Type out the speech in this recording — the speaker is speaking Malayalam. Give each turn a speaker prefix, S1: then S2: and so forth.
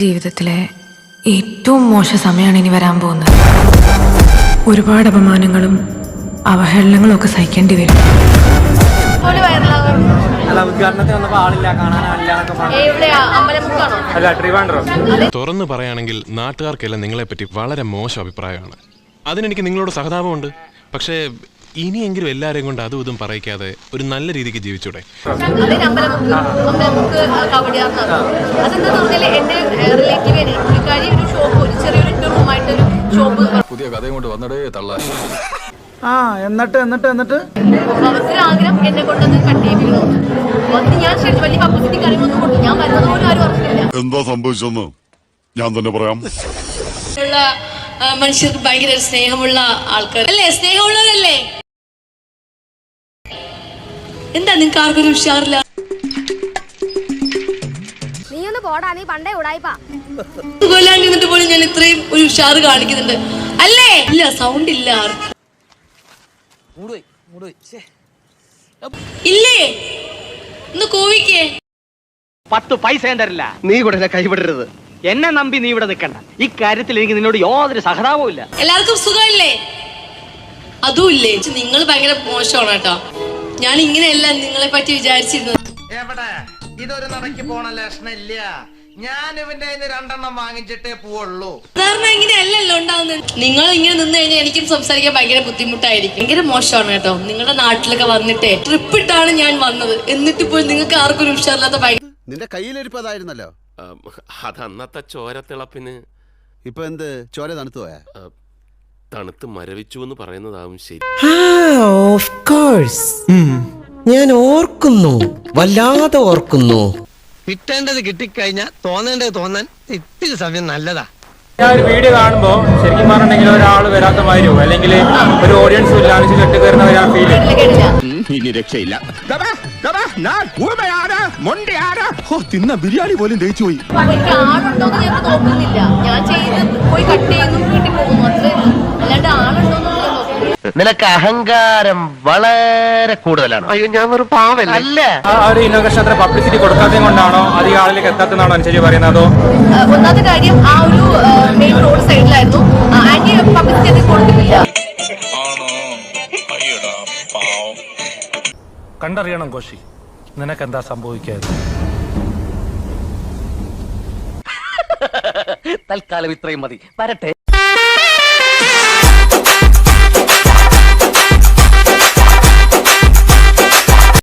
S1: ജീവിതത്തിലെ ഏറ്റവും മോശ സമയമാണ് ഇനി വരാൻ പോകുന്നത്. ഒരുപാട് അപമാനങ്ങളും അവഹേളനങ്ങളും ഒക്കെ സഹിക്കേണ്ടി വരും.
S2: തുറന്നു പറയുകയാണെങ്കിൽ നാട്ടുകാർക്കെല്ലാം നിങ്ങളെ പറ്റി വളരെ മോശം അഭിപ്രായമാണ്. അതിനെനിക്ക് നിങ്ങളോട് സഹതാപമുണ്ട്. പക്ഷേ ഇനിയെങ്കിലും എല്ലാരെയും കൊണ്ട് അതും ഇതും പറയിക്കാതെ ഒരു നല്ല രീതിക്ക് ജീവിച്ചൂടെ?
S3: പുതിയ കഥയും കൊണ്ട് വന്നടേ തള്ള.
S4: ആ എന്നിട്ട് എന്നിട്ട് എന്നിട്ട്?
S5: ആഗ്രഹം എന്നെ കൊണ്ടൊന്ന് ഞാൻ ശരിക്കും വലിയ പബ്ലിസിറ്റി കാര്യങ്ങളൊന്നും കൊടുത്തു ഞാൻ വരുന്നത് പോലും ആരും അറിഞ്ഞില്ല
S6: എന്താ സംഭവിച്ചെന്ന് ഞാൻ തന്നെ പറയാം.
S5: മനുഷ്യർക്ക് ഭയങ്കര സ്നേഹമുള്ള ആൾക്കാർ അല്ലേ സ്നേഹമുള്ളവരല്ലേ? എന്താ നിങ്ങൾക്ക് ആർക്കൊരു ഉഷാറില്ല?
S7: നീ ഒന്ന് പോടാ നീ പണ്ടേ ഉടായിപ്പാ.
S5: സുഖമില്ലാണ്ട് നിന്നിട്ട് പോലും ഞാൻ ഇത്രയും ഒരു ഉഷാറ് കാണിക്കുന്നുണ്ട്. അല്ലേ? ഇല്ല സൗണ്ട് ഇല്ല ആർക്കും. ഇല്ലേ? ഒന്ന് കോവിക്കേ.
S8: പത്ത് പൈസ ഞാൻ തരില്ല.
S9: നീ ഇവിടെ കൈവിടരുത്.
S8: എന്നെ നമ്പി നീ ഇവിടെ നിൽക്കണ്ട. ഇക്കാര്യത്തിൽ എനിക്ക് നിന്നോട് യാതൊരു സഹതാപവും ഇല്ല.
S5: എല്ലാവർക്കും സുഖമില്ലേ? അതും ഇല്ലേ? നിങ്ങൾ ഭയങ്കര മോശമാണ് കേട്ടോ. ഞാൻ ഇങ്ങനെയല്ല നിങ്ങളെ പറ്റി വിചാരിച്ചിരുന്നത്.
S9: എവിടെ? ഇതൊരു നടക്കി പോണ ലക്ഷണില്ല ഞാൻ ഇവന്റെ രണ്ടെണ്ണം വാങ്ങിച്ചിട്ടേ പോവുള്ളൂ.
S5: സാറിന് ഇങ്ങനെയല്ലല്ലോ ഉണ്ടാവുന്നത്. നിങ്ങൾ ഇങ്ങനെ നിന്ന് കഴിഞ്ഞാൽ എനിക്കും സംസാരിക്കാൻ ഭയങ്കര ബുദ്ധിമുട്ടായിരിക്കും. ഭയങ്കര മോശമാണ് കേട്ടോ. നിങ്ങളുടെ നാട്ടിലൊക്കെ വന്നിട്ടേ ട്രിപ്പ് ഇട്ടാണ് ഞാൻ വന്നത്. എന്നിട്ട് പോയി നിങ്ങൾക്ക് ആർക്കും ഒരു ഉഷാറില്ലാത്ത ഭയങ്കര
S10: നിന്റെ കയ്യിലിരിപ്പതായിരുന്നല്ലോ.
S2: അത് അന്നത്തെ ചോരത്തിളപ്പിന്
S10: ഇപ്പൊ എന്ത്? ചോര തണുത്തു പോയാ?
S2: തണുത്ത് മരവിച്ചു എന്ന് പറയുന്നതാവും ശരി.
S11: ഓഫ് കോഴ്സ് ഞാൻ ഓർക്കുന്നു വല്ലാതെ ഓർക്കുന്നു. കിട്ടേണ്ടത് കിട്ടിക്കഴിഞ്ഞാൽ തോന്നേണ്ടത് തോന്നാൻ ഇത്തിരി സമയം നല്ലതാ.
S4: ഞാൻ ഒരു വീഡിയോ കാണുമ്പോ ശരിക്കും പറഞ്ഞിട്ടുണ്ടെങ്കിൽ ഒരാൾ വരാത്ത മാതിരിയോ അല്ലെങ്കിൽ ഒരു ഓഡിയൻസ് ഇല്ലാന്ന് കെട്ടുകയറുന്ന ഒരു ഫീൽ
S6: ഇനി രക്ഷയില്ല.
S10: തിന്ന ബിരിയാണി പോലും ദഹിച്ചു പോയി
S5: ഞാൻ നോക്കുന്നില്ല
S9: നിനക്ക് അഹങ്കാരം വളരെ കൂടുതലാണ്. അയ്യോ ഞാൻ ഒരു പാവല്ല? അല്ല.
S4: ആ ഒരു ഇന്നോഗ്രേഷൻ അത്ര പബ്ലിസിറ്റി കൊടുക്കാത്തത് കൊണ്ടാണോ? അധികം ആളിലേക്ക് എത്താത്തതാണോ അനുസരിച്ച് പറയുന്നത് അതോ?
S5: ഒന്നാമത്തെ കാര്യം ആ ഒരു മെയിൻ റോഡ് സൈഡിലായിരുന്നു ആന്റി പബ്ലിസിറ്റി അത് കൊടുത്തിട്ടില്ല
S3: കണ്ടറിയണം കോശി. നിനക്ക് എന്താ സംഭവിക്കാതെ
S8: തൽക്കാലം ഇത്രയും മതി. വരട്ടെ.